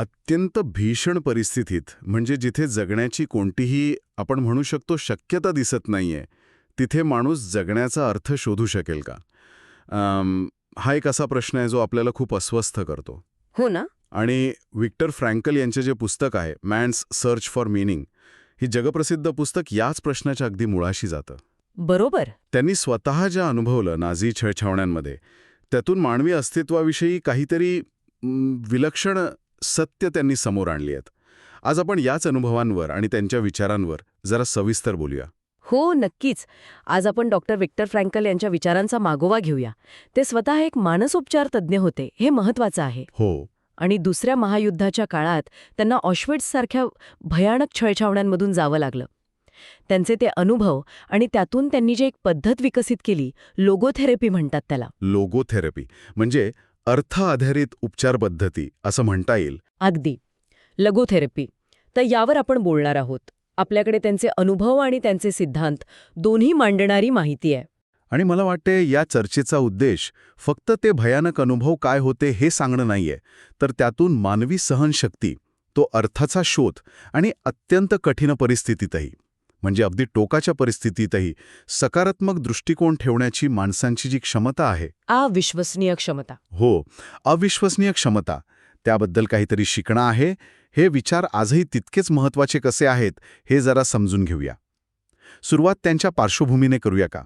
अत्यंत भीषण परिस्थितीत म्हणजे जिथे जगण्याची कोणतीही आपण म्हणू शकतो शक्यता दिसत नाहीये तिथे माणूस जगण्याचा अर्थ शोधू शकेल का? हा एक असा प्रश्न आहे जो आपल्याला खूप अस्वस्थ करतो. हो ना. आणि विक्टर फ्रँकल यांचे जे पुस्तक आहे मॅन्स सर्च फॉर मिनिंग ही जगप्रसिद्ध पुस्तक याच प्रश्नाच्या अगदी मुळाशी जातं. बरोबर. त्यांनी स्वतः ज्या अनुभवलं नाझी छळछावण्यांमध्ये त्यातून मानवी अस्तित्वाविषयी काहीतरी विलक्षण सत्य त्यांनी समोर आणली आहेत. आज आपण याच अनुभवांवर आणि त्यांच्या विचारांवर जरा सविस्तर बोलूया. हो नक्कीच. आज आपण डॉक्टर विक्टर फ्रँकल यांच्या विचारांचा मागोवा घेऊया. ते स्वतः एक मानसोपचार तज्ज्ञ होते हे महत्वाचं आहे. हो. आणि दुसऱ्या महायुद्धाच्या काळात त्यांना सारख्या भयानक छळछावण्यांमधून जावं लागलं. त्यांचे ते अनुभव आणि त्यातून त्यांनी जे एक पद्धत विकसित केली लोगोथेरपी म्हणतात त्याला. लोगोथेरपी. म्हणजे अर्थ आधारित उपचार पद्धती असं म्हणता येईल. अगदी. लगोथेरपी तर यावर आपण बोलणार आहोत. आपल्याकडे त्यांचे अनुभव आणि त्यांचे सिद्धांत दोन्ही मांडणारी माहिती आहे. आणि मला वाटते या चर्चेचा उद्देश फक्त ते भयानक अनुभव काय होते हे सांगणं नाहीये तर त्यातून मानवी सहनशक्ती तो अर्थाचा शोध आणि अत्यंत कठीण परिस्थितीतही. म्हणजे अगदी टोकाच्या परिस्थितीतही सकारात्मक दृष्टिकोन ठेवण्याची माणसांची जी क्षमता आहे. अविश्वसनीय क्षमता. हो अविश्वसनीय क्षमता. त्याबद्दल काहीतरी शिकणं आहे. हे विचार आजही तितकेच महत्त्वाचे कसे आहेत हे जरा समजून घेऊया. सुरुवात त्यांच्या पार्श्वभूमीने करूया का?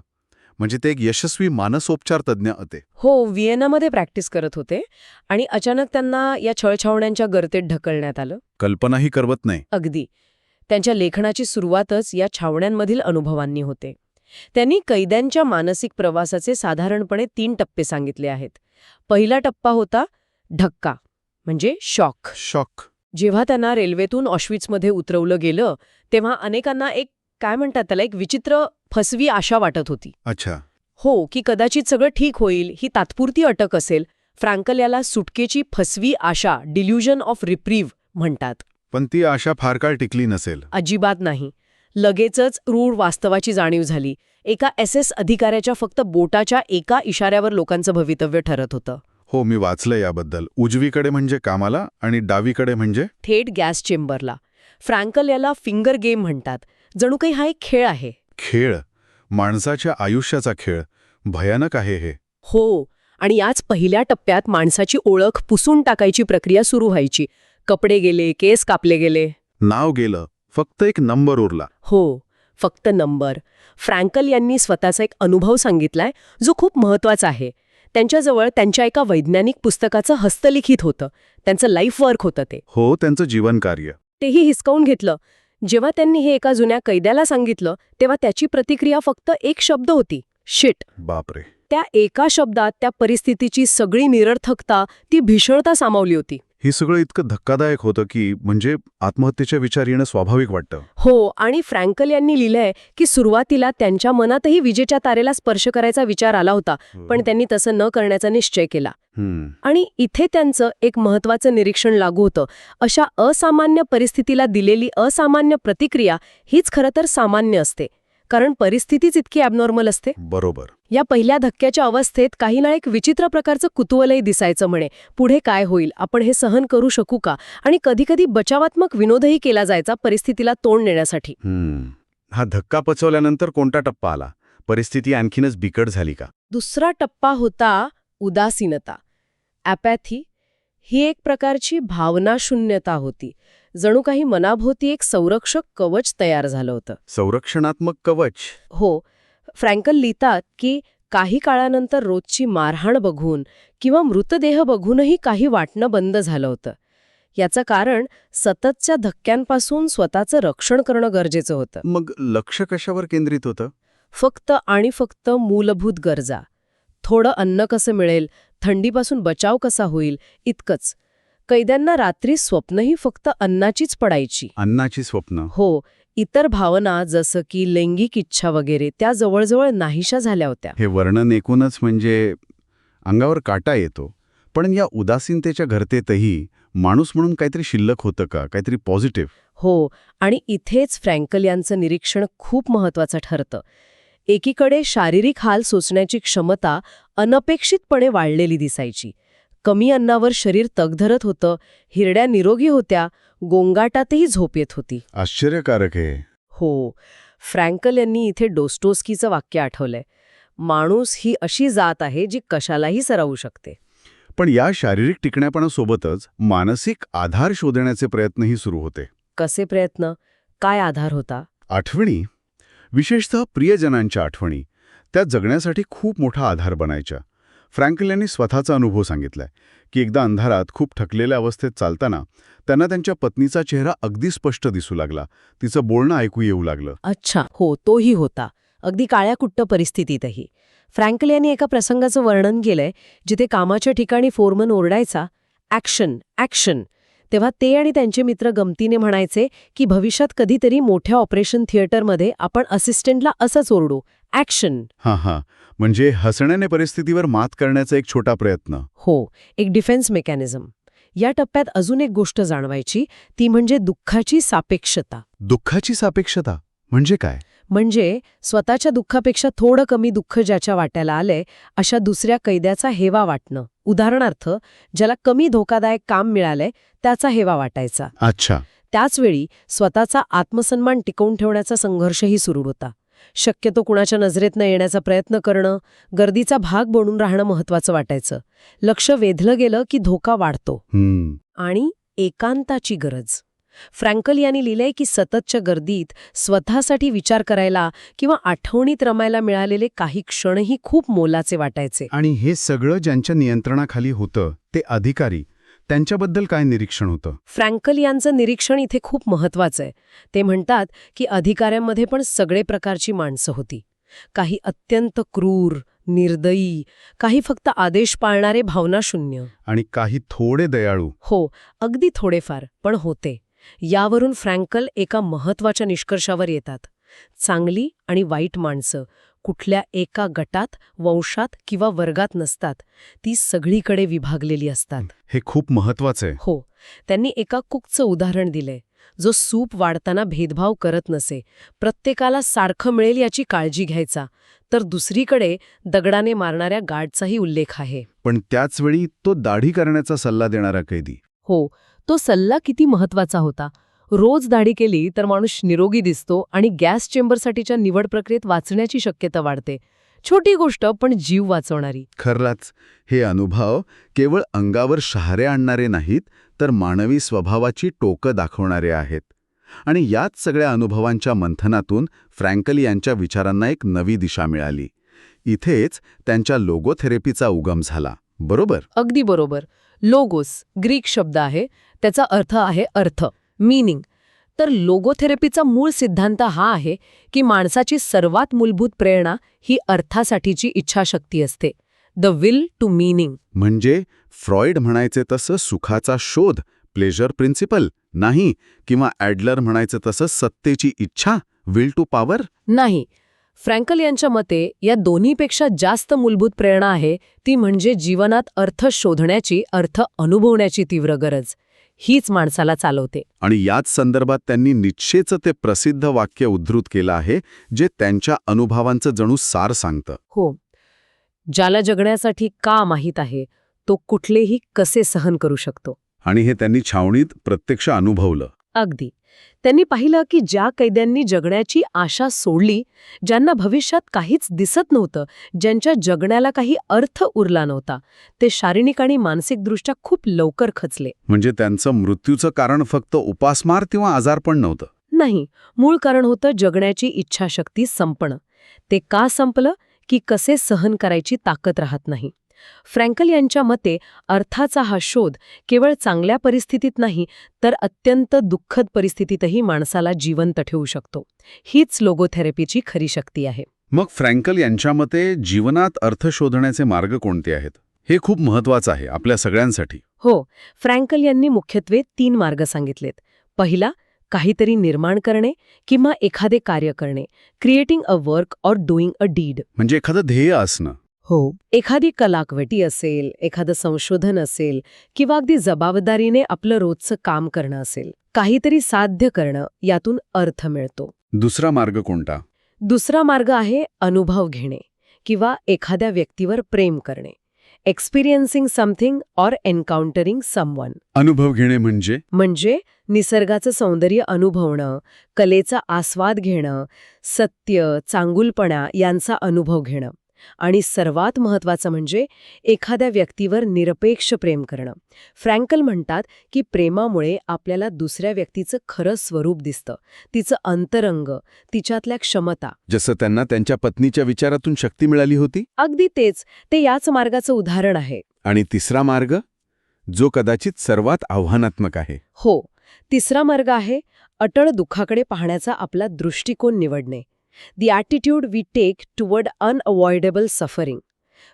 म्हणजे ते एक यशस्वी मानसोपचार तज्ज्ञ होते. हो व्हिएनामध्ये प्रॅक्टिस करत होते आणि अचानक त्यांना या छळछावण्यांच्या गर्तेत ढकलण्यात आलं. कल्पनाही करवत नाही. अगदी. त्यांच्या लेखनाची सुरुवातच या छावण्यांमधील अनुभवांनी होते. त्यांनी कैद्यांच्या मानसिक प्रवासाचे साधारणपणे तीन टप्पे सांगितले आहेत. पहिला टप्पा होता धक्का म्हणजे शॉक. शॉक. जेव्हा त्यांना रेल्वेतून ऑश्विट्समध्ये उतरवलं गेलं तेव्हा अनेकांना एक काय म्हणतात त्याला एक विचित्र फसवी आशा वाटत होती. अच्छा. हो की कदाचित सगळं ठीक होईल ही तात्पुरती अटक असेल. फ्रँकल याला सुटकेची फसवी आशा डिल्युजन ऑफ रिप्रीव्ह म्हणतात. पण ती आशा फार काळ टिकली नसेल. अजिबात नाही. लगेचच रूढ वास्तवाची जाणीव झाली. एका एस एस अधिकाऱ्याच्या फक्त बोटाच्या एका इशाऱ्यावर लोकांचं भवितव्य ठरत होतं. हो मी वाचलं याबद्दल. उजवीकडे म्हणजे कामाला आणि डावीकडे म्हणजे? थेट गॅस चेंबरला. फ्रँकल याला फिंगर गेम म्हणतात. जणू काही हा एक खेळ आहे. खेळ? माणसाच्या आयुष्याचा खेळ. भयानक आहे हे. हो आणि याच पहिल्या टप्प्यात माणसाची ओळख पुसून टाकायची प्रक्रिया सुरू व्हायची. कपडे गेले केस कापले गेले. नाव गेलं फक्त एक नंबर उरला. हो फक्त नंबर. फ्रँकल यांनी स्वतःचा एक अनुभव सांगितलाय जो खूप महत्त्वाचा आहे. त्यांच्याजवळ त्यांच्या एका वैज्ञानिक पुस्तकाचं हस्तलिखित होतं. त्यांचं लाईफ वर्क होतं ते. हो त्यांचं जीवनकार्य तेही हिसकावून घेतलं. जेव्हा त्यांनी हे एका जुन्या कैद्याला सांगितलं तेव्हा त्याची प्रतिक्रिया फक्त एक शब्द होती शिट. बापरे. त्या एका शब्दात त्या परिस्थितीची सगळी निरर्थकता ती भीषणता सामावली होती. हे सगळं इतकं धक्कादायक होतं की म्हणजे आत्महत्येचा विचार येणं स्वाभाविक वाटतं. हो आणि फ्रँकल यांनी लिहिलंय की सुरुवातीला त्यांच्या मनातही विजेच्या तारेला स्पर्श करायचा विचार आला होता पण त्यांनी तसं न करण्याचा निश्चय केला. आणि इथे त्यांचं एक महत्वाचं निरीक्षण लागू होतं. अशा असामान्य परिस्थितीला दिलेली असामान्य प्रतिक्रिया हीच खरं तर सामान्य असते. कारण परिस्थितीच इतकी ॲबनॉर्मल असते. बरोबर. या पहिल्या धक्क्याच्या अवस्थेत काही ना एक विचित्र प्रकारचं कुतूहलही दिसायचं म्हणे. पुढे काय होईल? आपण हे सहन करू शकू का? आणि कधीकधी बचावात्मक विनोदही केला जायचा परिस्थितीला तोंड देण्यासाठी. हम्म. हा धक्का पचवल्यानंतर कोणता टप्पा आला? परिस्थिती आणखीनच बिकट झाली का? दुसरा टप्पा होता उदासीनता. ॲपॅथी ही एक प्रकारची भावनाशून्यता होती. जणू काही मनाभोवती एक संरक्षक कवच तयार झालं होतं. संरक्षणात्मक कवच? हो. फ्रँकल लिहितात की काही काळानंतर रोजची मारहाण बघून किंवा मृतदेह बघूनही काही वाटणं बंद झालं होतं. याचं कारण सततच्या धक्क्यांपासून स्वतःचं रक्षण करणं गरजेचं होतं. मग लक्ष कशावर केंद्रित होतं? फक्त आणि फक्त मूलभूत गरजा. थोडं अन्न कसं मिळेल थंडीपासून बचाव कसा होईल इतकंच. कैद्यांना रात्री स्वप्नही फक्त अन्नाचीच पडायची. अन्नाची स्वप्न. हो इतर भावना जसं की लैंगिक इच्छा वगैरे त्या जवळजवळ नाहीशा झाल्या होत्या. हे वर्णन एकूणच म्हणजे अंगावर काटा येतो. पण या उदासीनतेच्या घरतेतही माणूस म्हणून काहीतरी शिल्लक होतं का? काहीतरी पॉझिटिव्ह हो आणि इथेच फ्रँकल यांचं निरीक्षण खूप महत्वाचं ठरतं. एकीकडे शारीरिक हाल सोसण्याची क्षमता अनपेक्षितपणे वाढलेली दिसायची. कमी अन्नावर शरीर तगधरत होतं हिरड्या निरोगी होत्या गोंगाटातही झोप येत होती. आश्चर्यकारक आहे हो फ्रँकल यांनी इथे डोस्टोस्कीचं वाक्य आठवलंय. माणूस ही अशी जात आहे जी कशालाही सरावू शकते. पण या शारीरिक टिकण्यापणासोबतच मानसिक आधार शोधण्याचे प्रयत्नही सुरू होते. कसे प्रयत्न? काय आधार होता? आठवणी? विशेषतः प्रियजनांच्या आठवणी. त्या जगण्यासाठी खूप मोठा आधार बनायच्या. फ्रँकल यांनी स्वतःचा अनुभव सांगितलाय की एकदा अंधारात खूप थकलेल्या अवस्थेत चालताना त्यांना त्यांच्या पत्नीचा चेहरा अगदी स्पष्ट दिसू लागला. तिचं बोलणं ऐकू येऊ लागलं. अच्छा हो तोही होता. अगदी काळ्या कुट्ट परिस्थितीतही. फ्रँकल यांनी एका प्रसंगाचं वर्णन केलंय जिथे कामाच्या ठिकाणी फोरमन ओरडायचा ॲक्शन ॲक्शन. तेव्हा ते आणि त्यांचे मित्र गमतीने म्हणायचे की भविष्यात कधीतरी मोठ्या ऑपरेशन थिएटरमध्ये आपण असिस्टंटला असंच ओरडू ॲक्शन हां हां. म्हणजे हसण्याने परिस्थितीवर मात करण्याचा एक छोटा प्रयत्न. हो एक डिफेन्स मेकॅनिझम या टप्प्यात अजून एक गोष्ट जाणवायची ती म्हणजे दुःखाची सापेक्षता. दुःखाची सापेक्षता? म्हणजे काय? म्हणजे स्वतःच्या दुःखापेक्षा थोडं कमी दुःख ज्याच्या वाट्याला आलंय अशा दुसऱ्या कैद्याचा हेवा वाटणं. उदाहरणार्थ ज्याला कमी धोकादायक काम मिळालंय त्याचा हेवा वाटायचा. अच्छा. त्याचवेळी स्वतःचा आत्मसन्मान टिकवून ठेवण्याचा संघर्षही सुरू होता. शक्यतो कुणाच्या नजरेत न येण्याचा प्रयत्न करणं गर्दीचा भाग बनून राहणं महत्वाचं वाटायचं. लक्ष वेधलं गेलं की धोका वाढतो. आणि एकांताची गरज. फ्रँकल यांनी लिहिलंय की सततच्या गर्दीत स्वतःसाठी विचार करायला किंवा आठवणीत रमायला मिळालेले काही क्षणही खूप मोलाचे वाटायचे. आणि हे सगळं ज्यांच्या नियंत्रणाखाली होतं ते अधिकारी त्यांच्याबद्दल काय निरीक्षण होतं? फ्रँकल यांचं निरीक्षण इथे खूप महत्वाचं आहे. ते म्हणतात की अधिकाऱ्यांमध्ये पण सगळे प्रकारची माणसं होती. काही अत्यंत क्रूर निर्दयी काही फक्त आदेश पाळणारे भावनाशून्य. आणि काही थोडे दयाळू. हो अगदी थोडेफार पण होते. यावरून फ्रँकल एका महत्त्वाच्या निष्कर्षावर येतात. चांगली आणि वाईट माणसं कुठल्या एका गटात वंशात किंवा वर्गात नसतात. ती सगळीकडे विभागलेली असतात. हे खूप महत्वाचं आहे. हो. त्यांनी एका कुकचं उदाहरण दिलंय. जो सूप वाढताना भेदभाव करत नसे. प्रत्येकाला सारखं मिळेल याची काळजी घ्यायचा. तर दुसरीकडे दगडाने मारणाऱ्या गार्डचाही उल्लेख आहे. पण त्याचवेळी तो दाढी करण्याचा सल्ला देणारा कैदी. हो. तो सल्ला किती महत्त्वाचा होता? रोज दाढी केली तर माणूस निरोगी दिसतो आणि गॅस चेंबरसाठीच्या निवड प्रक्रियेत वाचण्याची शक्यता वाढते. छोटी गोष्ट पण जीव वाचवणारी. खरलाच हे अनुभव केवळ अंगावर शहारे आणणारे नाहीत तर मानवी स्वभावाची टोकं दाखवणारे आहेत. आणि याच सगळ्या अनुभवांच्या मंथनातून फ्रँकल यांच्या विचारांना एक नवी दिशा मिळाली. इथेच त्यांच्या लोगोथेरपीचा उगम झाला. बरोबर? अगदी बरोबर. लोगोस ग्रीक शब्द आहे. त्याचा अर्थ आहे अर्थ. मीनिंग. तर लोगोथेरपीचा मूळ सिद्धांत हा आहे की माणसाची सर्वात मूलभूत प्रेरणा ही अर्थासाठीची इच्छाशक्ती असते. द विल टू मीनिंग म्हणजे फ्रॉइड म्हणायचे तसं सुखाचा शोध प्लेजर प्रिन्सिपल नाही किंवा ॲडलर म्हणायचं तसं सत्तेची इच्छा विल टू पॉवर नाही. फ्रँकल यांच्या मते या दोन्हीपेक्षा जास्त मूलभूत प्रेरणा आहे ती म्हणजे जीवनात अर्थ शोधण्याची अर्थ अनुभवण्याची तीव्र गरज. हीच माणसाला चालवते. आणि याच संदर्भात त्यांनी निश्चेचं ते प्रसिद्ध वाक्य उद्धृत केलं आहे जे त्यांच्या अनुभवांचं जणू सार सांगतं. हो. ज्याला जगण्यासाठी का माहीत आहे तो कुठलेही कसे सहन करू शकतो? आणि हे त्यांनी छावणीत प्रत्यक्ष अनुभवलं. अगदी. त्यांनी पाहिलं की ज्या कैद्यांनी जगण्याची आशा सोडली ज्यांना भविष्यात काहीच दिसत नव्हतं ज्यांच्या जगण्याला काही अर्थ उरला नव्हता ते शारीरिक आणि मानसिकदृष्ट्या खूप लवकर खचले. म्हणजे त्यांचं मृत्यूचं कारण फक्त उपासमार किंवा आजारपण नव्हतं? नाही मूळ कारण होतं जगण्याची इच्छाशक्ती संपणं. ते का संपलं की कसे सहन करायची ताकद राहत नाही. फ्रँकल यांच्या मते अर्थाचा हा शोध केवळ चांगल्या परिस्थितीत नाही तर अत्यंत दुःखद परिस्थितीतही माणसाला जिवंत ठेवू शकतो. हीच लोगोथेरपीची खरी शक्ती आहे. मग फ्रँकल यांच्या मते जीवनात अर्थ शोधण्याचे मार्ग कोणते आहेत? हे खूप महत्वाचं आहे आपल्या सगळ्यांसाठी. हो फ्रँकल यांनी मुख्यत्वे तीन मार्ग सांगितलेत. पहिला काहीतरी निर्माण करणे किंवा एखादे कार्य करणे creating a work or doing a deed. म्हणजे एखादं ध्येय असणं. हो एखादी कलाकवटी असेल एखादं संशोधन असेल किंवा अगदी जबाबदारीने आपलं रोजचं काम करणं असेल काहीतरी साध्य करणं यातून अर्थ मिळतो. दुसरा मार्ग कोणता? दुसरा मार्ग आहे अनुभव घेणे किंवा एखाद्या व्यक्तीवर प्रेम करणे. Experiencing something or encountering someone अनुभव घेणे म्हणजे? म्हणजे निसर्गाचं सौंदर्य अनुभवणं कलेचा आस्वाद घेणं सत्य चांगुलपणा यांचा अनुभव घेणं. आणि सर्वात महत्त्वाचं म्हणजे एखाद्या व्यक्तीवर निरपेक्ष प्रेम करणं. फ्रँकल म्हणतात की प्रेमामुळे आपल्याला दुसऱ्या व्यक्तीचं खरं स्वरूप दिसतं. तिचं अंतरंग तिच्यातल्या क्षमता. जसं त्यांना त्यांच्या पत्नीच्या विचारातून शक्ती मिळाली होती? अगदी तेच. ते याच मार्गाचं उदाहरण आहे. आणि तिसरा मार्ग? जो कदाचित सर्वात आव्हानात्मक आहे. हो. तिसरा मार्ग आहे अटळ दुःखाकडे पाहण्याचा आपला दृष्टिकोन निवडणे. The attitude we take toward unavoidable suffering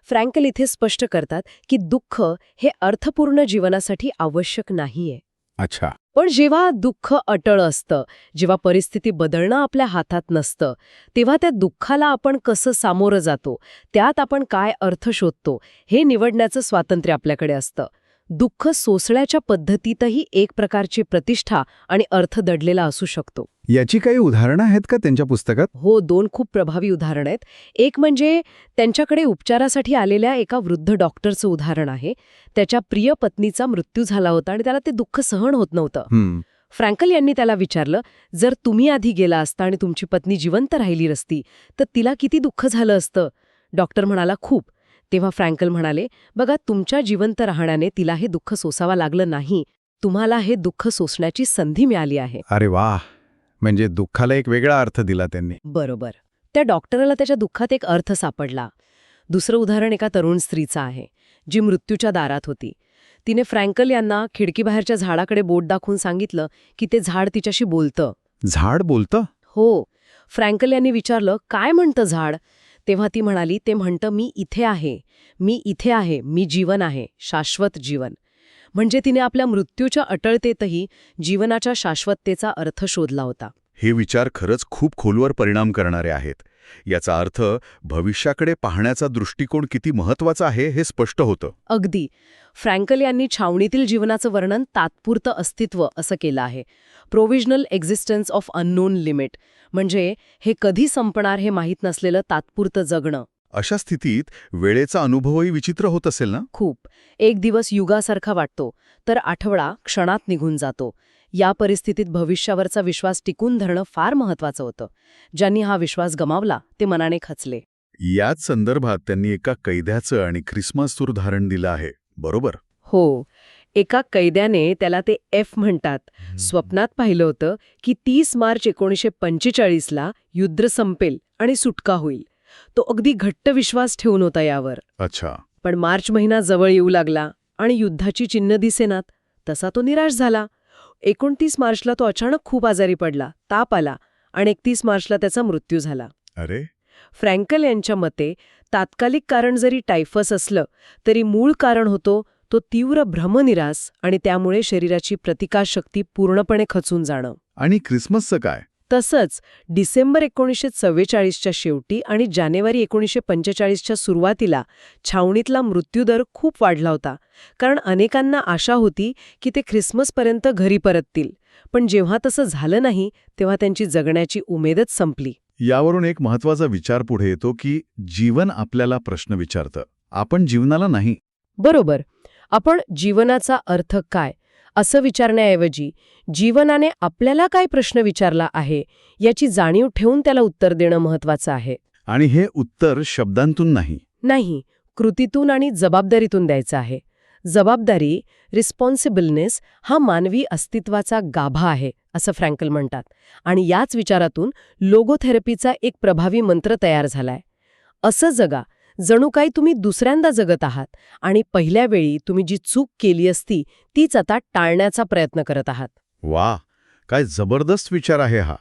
Frankl इथे स्पष्ट करतात की दुःख हे अर्थपूर्ण जीवनासाठी आवश्यक नाहीये. अच्छा. पण जेव्हा दुःख अटळ असतं जेव्हा परिस्थिती बदलणं आपल्या हातात नसतं तेव्हा त्या दुःखाला आपण कसं सामोरं जातो त्यात आपण काय अर्थ शोधतो हे निवडण्याचं स्वातंत्र्य आपल्याकडे असतं. दुःख सोसण्याच्या पद्धतीतही एक प्रकारची प्रतिष्ठा आणि अर्थ दडलेला असू शकतो. याची काही उदाहरणं आहेत का त्यांच्या पुस्तकात? हो दोन खूप प्रभावी उदाहरण आहेत. एक म्हणजे त्यांच्याकडे उपचारासाठी आलेल्या एका वृद्ध डॉक्टरचं उदाहरण आहे. त्याच्या प्रिय पत्नीचा मृत्यू झाला होता आणि त्याला ते दुःख सहन होत नव्हतं. फ्रँकल यांनी त्याला विचारलं जर तुम्ही आधी गेला असता आणि तुमची पत्नी जिवंत राहिली असती तर तिला किती दुःख झालं असतं? डॉक्टर म्हणाला खूप. तेव्हा फ्रँकल म्हणाले बघा तुमच्या जिवंत राहण्याने तिला हे दुःख सोसावा लागलं नाही. तुम्हाला हे दुःख सोसण्याची संधी मिळाली आहे. अरे वा! म्हणजे दुःखाला एक वेगळा अर्थ दिला त्यांनी. बरोबर. त्या डॉक्टरला त्याच्या दुःखात एक अर्थ सापडला. दुसरं उदाहरण एका तरुण स्त्रीचं आहे जी मृत्यूच्या दारात होती. तिने फ्रँकल यांना खिडकीबाहेरच्या झाडाकडे बोट दाखवून सांगितलं की ते झाड तिच्याशी बोलतं. झाड बोलतं? हो. फ्रँकल यांनी विचारलं काय म्हणतं झाड? तेव्हा ती म्हणाली ते म्हणतं मी इथे आहे. मी इथे आहे. मी जीवन आहे. शाश्वत जीवन. म्हणजे तिने आपल्या मृत्यूच्या अटळतेतही जीवनाच्या शाश्वततेचा अर्थ शोधला होता. हे विचार खरंच खूप खोलवर परिणाम करणारे आहेत. याचा अर्थ भविष्याकडे पाहण्याचा दृष्टिकोन किती महत्त्वाचा आहे हे स्पष्ट होतं. अगदी. फ्रँकल यांनी छावणीतील जीवनाचं वर्णन तात्पुरतं अस्तित्व असं केलं आहे. Provisional existence of unknown limit म्हणजे हे कधी संपणार हे माहीत नसलेलं तात्पुरतं जगणं. अशा स्थितीत वेळेचा अनुभवही विचित्र होत असेल ना? खूप. एक दिवस युगासारखा वाटतो तर आठवडा क्षणात निघून जातो. या परिस्थितीत भविष्यावरचा विश्वास टिकून धरणं फार महत्वाचं होतं. ज्यांनी हा विश्वास गमावला ते मनाने खचले. याच संदर्भात त्यांनी एका कैद्याचं आणि ख्रिसमसचं उदाहरण दिलं आहे बरोबर? हो. एका कैद्याने त्याला ते एफ म्हणतात. स्वप्नात पाहिलं होतं की तीस मार्च एकोणीसशे पंचेचाळीसला युद्ध संपेल आणि सुटका होईल. तो अगदी घट्ट विश्वास ठेवून होता यावर. अच्छा. पण मार्च महिना जवळ येऊ लागला आणि युद्धाची चिन्ह दिसेनात. तसा तो निराश झाला. एकोणतीस मार्चला तो अचानक खूप आजारी पडला ताप आला आणि एकतीस मार्चला त्याचा मृत्यू झाला. अरे! फ्रँकल यांच्या मते तात्कालिक कारण जरी टायफस असलं तरी मूळ कारण होतो तो तीव्र भ्रमनिरास आणि त्यामुळे शरीराची प्रतिकारशक्ती पूर्णपणे खचून जाणं. आणि ख्रिसमसचं काय? तसंच डिसेंबर एकोणीसशे चव्वेचाळीसच्या शेवटी आणि जानेवारी एकोणीसशे पंचेचाळीसच्या सुरुवातीला छावणीतला मृत्यूदर खूप वाढला होता. कारण अनेकांना आशा होती की ते ख्रिसमसपर्यंत घरी परततील. पण जेव्हा तसं झालं नाही तेव्हा त्यांची जगण्याची उमेदच संपली. यावरून एक महत्त्वाचा विचार पुढे येतो की जीवन आपल्याला प्रश्न विचारतं. आपण जीवनाला नाही. बरोबर. आपण जीवनाचा अर्थ काय? असं विचारण्याऐवजी जीवनाने आपल्याला काय प्रश्न विचारला आहे याची जाणीव ठेवून त्याला उत्तर देणं महत्वाचं आहे. आणि हे उत्तर शब्दांतून नाही. नाही कृतीतून आणि जबाबदारीतून द्यायचं आहे. जबाबदारी रिस्पॉन्सिबलनेस हा मानवी अस्तित्वाचा गाभा आहे असं फ्रँकल म्हणतात. आणि याच विचारातून लोगोथेरपीचा एक प्रभावी मंत्र तयार झालाय. असं जगा जणू काही तुम्ही दुसऱ्यांदा जगत आहात आणि पहिल्या वेळी तुम्ही जी चूक केली असती तीच आता टाळण्याचा प्रयत्न करत आहात. वा काय जबरदस्त विचार आहे हा.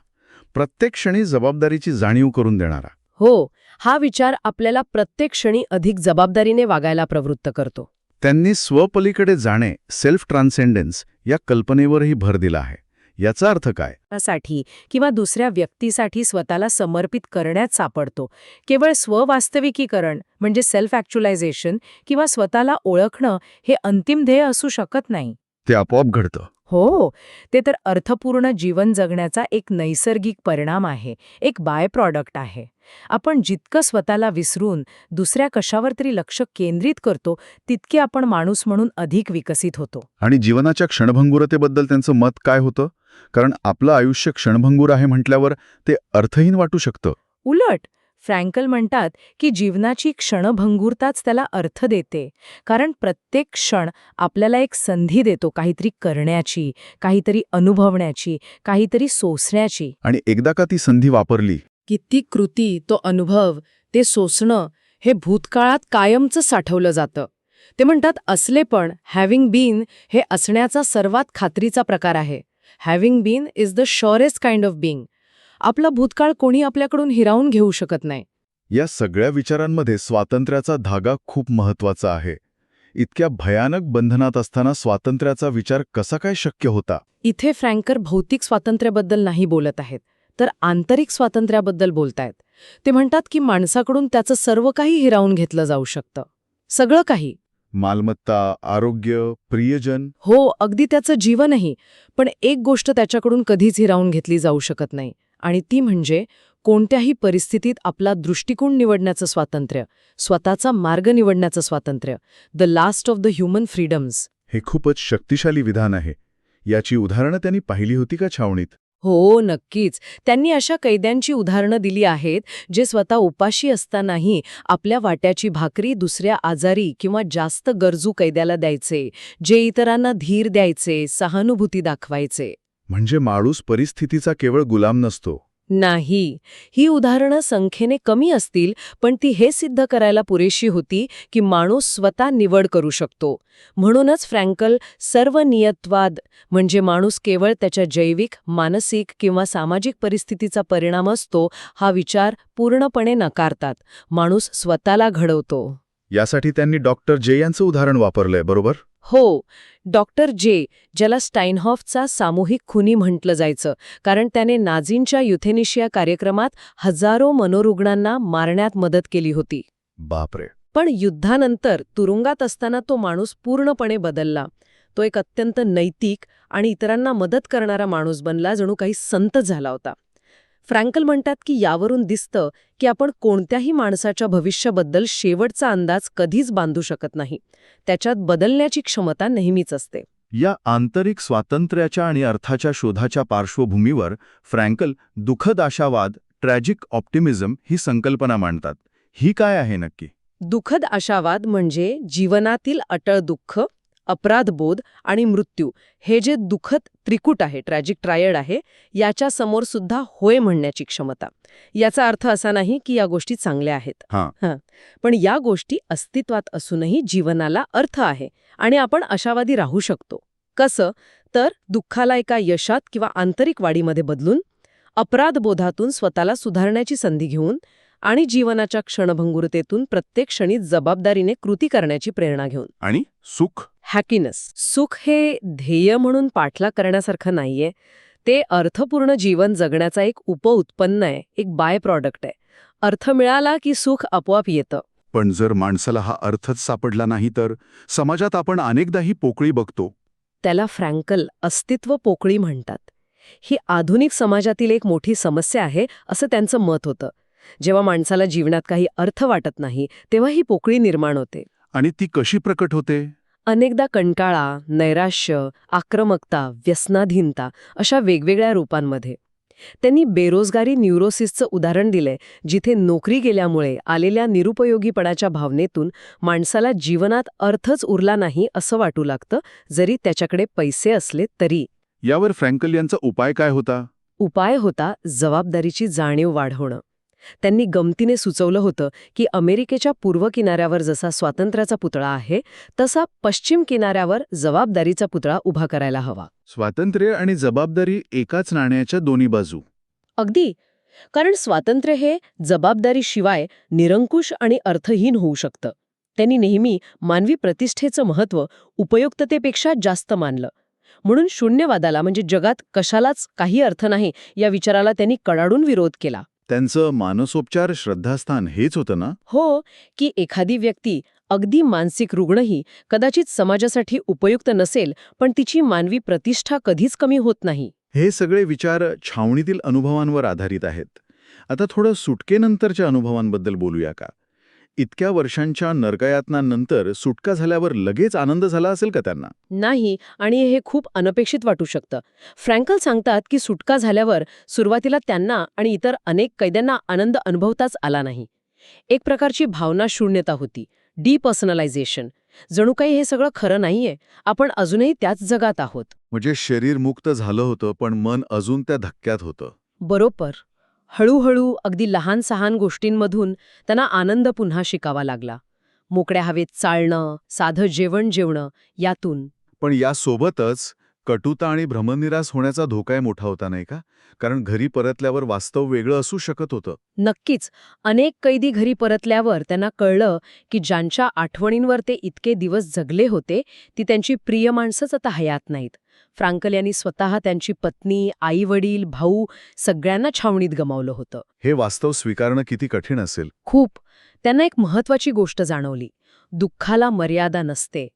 प्रत्येक क्षणी जबाबदारीची जाणीव करून देणारा. हो हा विचार आपल्याला प्रत्येक क्षणी अधिक जबाबदारीने वागायला प्रवृत्त करतो. त्यांनी स्वपलीकडे जाणे सेल्फ ट्रान्सेंडन्स या कल्पनेवरही भर दिला आहे. याचा अर्थ काय? साठी किंवा दुसऱ्या व्यक्तीसाठी स्वतःला समर्पित करण्यात सापडतो. केवळ स्ववास्तविकीकरण म्हणजे सेल्फ ॲक्च्युलायझेशन किंवा स्वतःला ओळखणं हे अंतिम ध्येय असू शकत नाही. ते आपोआप घडतं. हो ते तर अर्थपूर्ण जीवन जगण्याचा एक नैसर्गिक परिणाम आहे एक बाय प्रॉडक्ट आहे. आपण जितकं स्वतःला विसरून दुसऱ्या कशावर तरी लक्ष केंद्रित करतो तितके आपण माणूस म्हणून अधिक विकसित होतो. आणि जीवनाच्या क्षणभंगुरतेबद्दल त्यांचं मत काय होतं? कारण आपलं आयुष्य क्षणभंगूर आहे म्हटल्यावर ते अर्थहीन वाटू शकतं. उलट फ्रँकल म्हणतात की जीवनाची क्षणभंगुरताच त्याला अर्थ देते. कारण प्रत्येक क्षण आपल्याला एक संधी देतो काहीतरी करण्याची काहीतरी अनुभवण्याची काहीतरी सोसण्याची. आणि एकदा का ती संधी वापरली? की ती कृती तो अनुभव ते सोसणं हे भूतकाळात कायमचं साठवलं जातं. ते म्हणतात असलेपण हॅव्हिंग बीन हे असण्याचा सर्वात खात्रीचा प्रकार आहे. Having been is the surest kind of being आपला भूतकाळ कोणी आपल्याकडून हिरावून घेऊ शकत नाही. या सगळ्या विचारांमध्ये स्वातंत्र्याचा धागा खूप महत्त्वाचा आहे. इतक्या भयानक बंधनात असताना स्वातंत्र्याचा विचार कसा काय शक्य होता? इथे फ्रँकर भौतिक स्वातंत्र्याबद्दल नाही बोलत आहेत तर आंतरिक स्वातंत्र्याबद्दल बोलतायत. ते म्हणतात की माणसाकडून त्याचं सर्व काही हिरावून घेतलं जाऊ शकतं. सगळं काही. मालमत्ता आरोग्य प्रियजन. हो अगदी त्याचं जीवनही पण एक गोष्ट त्याच्याकडून कधीच हिरावून घेतली जाऊ शकत नाही आणि ती म्हणजे कोणत्याही परिस्थितीत आपला दृष्टिकोन निवडण्याचं स्वातंत्र्य स्वतःचा मार्ग निवडण्याचं स्वातंत्र्य the last of the human freedoms हे खूपच शक्तिशाली विधान आहे. याची उदाहरणं त्यांनी पाहिली होती का छावणीत? हो नक्कीच. त्यांनी अशा कैद्यांची उदाहरणं दिली आहेत जे स्वतः उपाशी असतानाही आपल्या वाट्याची भाकरी दुसऱ्या आजारी किंवा जास्त गरजू कैद्याला द्यायचे जे इतरांना धीर द्यायचे सहानुभूती दाखवायचे. म्हणजे माणूस परिस्थितीचा केवळ गुलाम नसतो. नाही. ही उदाहरणं संख्येने कमी असतील पण ती हे सिद्ध करायला पुरेशी होती की माणूस स्वतः निवड करू शकतो. म्हणूनच फ्रँकल सर्वनियतवाद म्हणजे माणूस केवळ त्याच्या जैविक मानसिक किंवा सामाजिक परिस्थितीचा परिणाम असतो हा विचार पूर्णपणे नकारतात. माणूस स्वतःला घडवतो. यासाठी त्यांनी डॉक्टर जे यांचं उदाहरण वापरलंय बरोबर? हो डॉक्टर जे ज्याला स्टाईनहॉफचा सामूहिक खुनी म्हटलं जायचं कारण त्याने नाझींच्या युथेनिशिया कार्यक्रमात हजारो मनोरुग्णांना मारण्यात मदत केली होती. बापरे. पण युद्धानंतर तुरुंगात असताना तो माणूस पूर्णपणे बदलला. तो एक अत्यंत नैतिक आणि इतरांना मदत करणारा माणूस बनला जणू काही संत झाला होता. फ्रँकल म्हणतात की यावरून दिसतं की आपण कोणत्याही माणसाच्या भविष्याबद्दल शेवटचा अंदाज कधीच बांधू शकत नाही. त्याच्यात बदलण्याची क्षमता नेहमीच असते. या आंतरिक स्वातंत्र्याच्या आणि अर्थाच्या शोधाच्या पार्श्वभूमीवर फ्रँकल दुःखद आशावाद ट्रॅजिक ऑप्टिमिझम ही संकल्पना मांडतात. ही काय आहे नक्की? दुःखद आशावाद म्हणजे जीवनातील अटळ दुःख अपराधबोध आणि मृत्यू हे जे दुःखद त्रिकूट आहे ट्रॅजिक ट्रायड आहे याच्या समोर सुद्धा होय म्हणण्याची क्षमता. याचा अर्थ असा नाही की या गोष्टी चांगल्या आहेत. हां. पण या गोष्टी अस्तित्वात असूनही जीवनाला अर्थ आहे आणि आपण आशावादी राहू शकतो. कसं? तर दुःखाला एका यशात किंवा आंतरिक वाढीमध्ये बदलून अपराधबोधातून स्वतःला सुधारण्याची संधी घेऊन आणि जीवनाच्या क्षणभंगुरतेतून प्रत्येक क्षणी जबाबदारीने कृती करण्याची प्रेरणा घेऊन. आणि सुख? हॅपीनेस. सुख हे ध्येय म्हणून पाठलाग करण्यासारखं नाहीये. ते अर्थपूर्ण जीवन जगण्याचा एक उपउत्पन्न आहे एक बाय प्रॉडक्ट आहे. अर्थ मिळाला की सुख आपोआप येतं. पण जर माणसाला हा अर्थच सापडला नाही तर समाजात आपण अनेकदा ही पोकळी बघतो. त्याला फ्रँकल अस्तित्व पोकळी म्हणतात. ही आधुनिक समाजातील एक मोठी समस्या आहे असं त्यांचं मत होतं. जेव्हा माणसाला जीवनात काही अर्थ वाटत नाही तेव्हा ही पोकळी निर्माण होते. आणि ती कशी प्रकट होते? अनेकदा कंटाळा नैराश्य आक्रमकता व्यसनाधीनता अशा वेगवेगळ्या रूपांमध्ये. त्यांनी बेरोजगारी न्यूरोसिसचं उदाहरण दिलंय जिथे नोकरी गेल्यामुळे आलेल्या निरुपयोगीपणाच्या भावनेतून माणसाला जीवनात अर्थच उरला नाही असं वाटू लागतं जरी त्याच्याकडे पैसे असले तरी. यावर फ्रँकल यांचा उपाय काय होता? उपाय होता जबाबदारीची जाणीव वाढवणं. त्यांनी गमतीने सुचवलं होतं की अमेरिकेच्या पूर्व किनाऱ्यावर जसा स्वातंत्र्याचा पुतळा आहे तसा पश्चिम किनाऱ्यावर जबाबदारीचा पुतळा उभा करायला हवा. स्वातंत्र्य आणि जबाबदारी एकाच नाण्याच्या दोन्ही बाजू. अगदी. कारण स्वातंत्र्य हे जबाबदारीशिवाय निरंकुश आणि अर्थहीन होऊ शकतं. त्यांनी नेहमी मानवी प्रतिष्ठेचं महत्त्व उपयुक्ततेपेक्षा जास्त मानलं. म्हणून शून्यवादाला म्हणजे जगात कशालाच काही अर्थ नाही या विचाराला त्यांनी कडाडून विरोध केला. त्यांचं मानसोपचार श्रद्धास्थान हेच होतं ना? हो की एखादी व्यक्ती अगदी मानसिक रुग्णही कदाचित समाजासाठी उपयुक्त नसेल पण तिची मानवी प्रतिष्ठा कधीच कमी होत नाही. हे सगळे विचार छावणीतील अनुभवांवर आधारित आहेत. आता थोडं सुटकेनंतरच्या अनुभवांबद्दल बोलूया का? इतक्या वर्षांच्या नरकयातनांनंतर सुटका झाल्यावर लगेच आनंद झाला असेल का त्यांना? नाही आणि हे खूप अनपेक्षित वाटू शकतं. फ्रँकल सांगतात की सुटका झाल्यावर सुरुवातीला त्यांना आणि इतर अनेक कैद्यांना आनंद अनुभवताच आला नाही. एक प्रकारची भावना शून्यता होती डिपर्सनलायझेशन. जणू काही हे सगळं खरं नाहीये आपण अजूनही त्याच जगात आहोत. म्हणजे शरीर मुक्त झालं होतं पण मन अजून त्या धक्क्यात होतं. बरोबर. हळूहळू अगदी लहान सहान गोष्टींमधून त्यांना आनंद पुन्हा शिकावा लागला. मोकड्या हवेत चालणं साधं जेवण जेवणं यातून. पण यासोबतच कटुता आणि भ्रमनिरास होण्याचा धोकाही मोठा होता नाही का? कारण घरी परतल्यावर वास्तव वेगळं असू शकत होतं. नक्कीच. अनेक कैदी घरी परतल्यावर त्यांना कळलं की ज्यांच्या आठवणींवर ते इतके दिवस जगले होते ती त्यांची प्रिय माणसंच आता हयात नाहीत. फ्रांकल यांनी स्वतः त्यांची पत्नी आई वडील भाऊ सगळ्यांना छावणीत गमावलं होतं. हे वास्तव स्वीकारणं किती कठीण असेल? खूप. त्यांना एक महत्वाची गोष्ट जाणवली. दुःखाला मर्यादा नसते.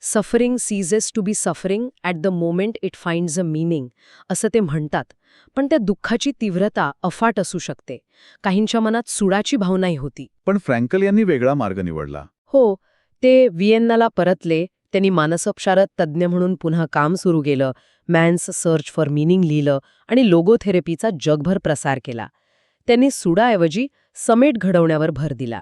Suffering ceases to be suffering at the moment it finds a meaning असं ते म्हणतात. पण त्या दुःखाची तीव्रता अफाट असू शकते. काहींच्या मनात सुडाची भावनाही होती. पण फ्रँकल यांनी वेगळा मार्ग निवडला. हो ते व्हिएन्नाला परतले त्यांनी मानसोपचारात तज्ज्ञ म्हणून पुन्हा काम सुरू केलं. मॅन्स सर्च फॉर मीनिंग लिहिलं आणि लोगोथेरपीचा जगभर प्रसार केला. त्यांनी सुडाऐवजी समेट घडवण्यावर भर दिला.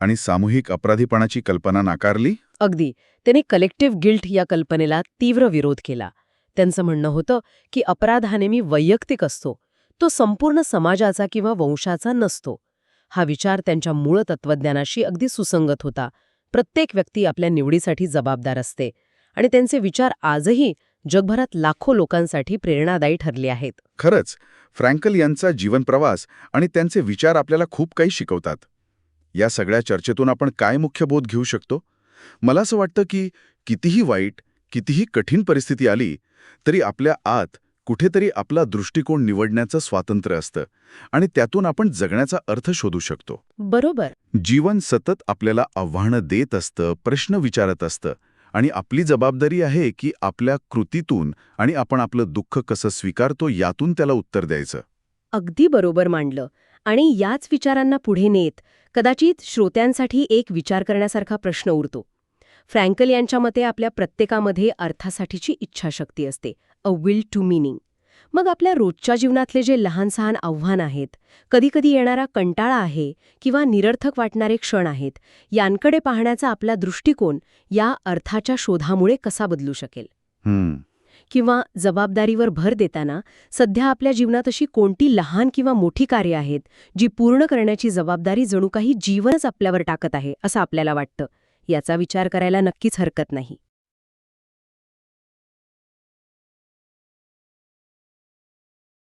आणि सामूहिक अपराधीपणाची कल्पना नाकारली? अगदी. त्यांनी कलेक्टिव्ह गिल्ट या कल्पनेला तीव्र विरोध केला. त्यांचं म्हणणं होतं की अपराध हा नेहमी वैयक्तिक असतो. तो संपूर्ण समाजाचा किंवा वंशाचा नसतो. हा विचार त्यांच्या मूळ तत्वज्ञानाशी अगदी सुसंगत होता. प्रत्येक व्यक्ती आपल्या निवडीसाठी जबाबदार असते आणि त्यांचे विचार आजही जगभरात लाखो लोकांसाठी प्रेरणादायी ठरले आहेत. खरंच फ्रँकल यांचा जीवनप्रवास आणि त्यांचे विचार आपल्याला खूप काही शिकवतात. या सगळ्या चर्चेतून आपण काय मुख्य बोध घेऊ शकतो? मला असं वाटतं की कितीही वाईट कितीही कठीण परिस्थिती आली तरी आपल्या आत कुठेतरी आपला दृष्टिकोन निवडण्याचं स्वातंत्र्य असतं आणि त्यातून आपण जगण्याचा अर्थ शोधू शकतो. बरोबर. जीवन सतत आपल्याला आव्हानं देत असतं प्रश्न विचारत असतं आणि आपली जबाबदारी आहे की आपल्या कृतीतून आणि आपण आपलं दुःख कसं स्वीकारतो यातून त्याला उत्तर द्यायचं. अगदी बरोबर मांडलं. आणि याच विचारांना पुढे नेत कदाचित श्रोत्यांसाठी एक विचार करण्यासारखा प्रश्न उरतो. फ्रँकल यांच्या मते आपल्या प्रत्येकामध्ये अर्थासाठीची इच्छाशक्ती असते. A will to meaning. मग आपल्या रोजच्या जीवनातले जे लहान सहान आव्हान आहेत कधीकधी येणारा कंटाळा आहे किंवा निरर्थक वाटणारे क्षण आहेत यांकडे पाहण्याचा आपला दृष्टिकोन या अर्थाच्या शोधामुळे कसा बदलू शकेल? किंवा जबाबदारीवर भर देताना सध्या आपल्या जीवनात अशी कोणती लहान किंवा मोठी कार्य आहेत जी पूर्ण करण्याची जबाबदारी जणू काही जीवनच आपल्यावर टाकत आहे असं आपल्याला वाटतं? याचा विचार करायला नक्कीच हरकत नाही.